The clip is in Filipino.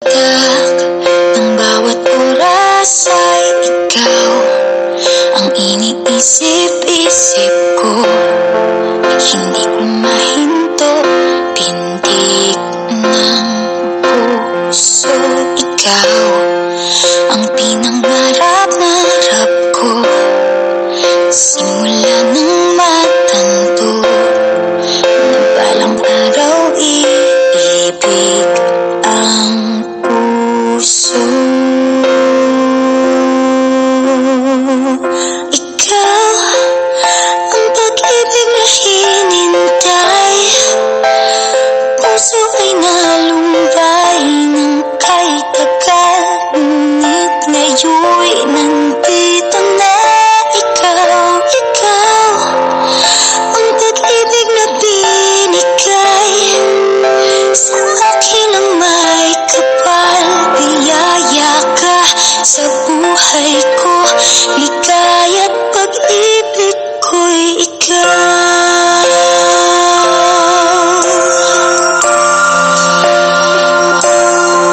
Ng bawat oras ay ikaw Ang iniisip-isip ko. Hindi ko mahinto Pintig ng puso. Ikaw Ang pinangarap-narap ko. Simula ng matanto Na balang araw iibig ang ay nalumbay ng kay tagal Ngunit ngayon'y nandito na ikaw Ikaw ang pag-ibig na binigay Sa akin ang may ka sa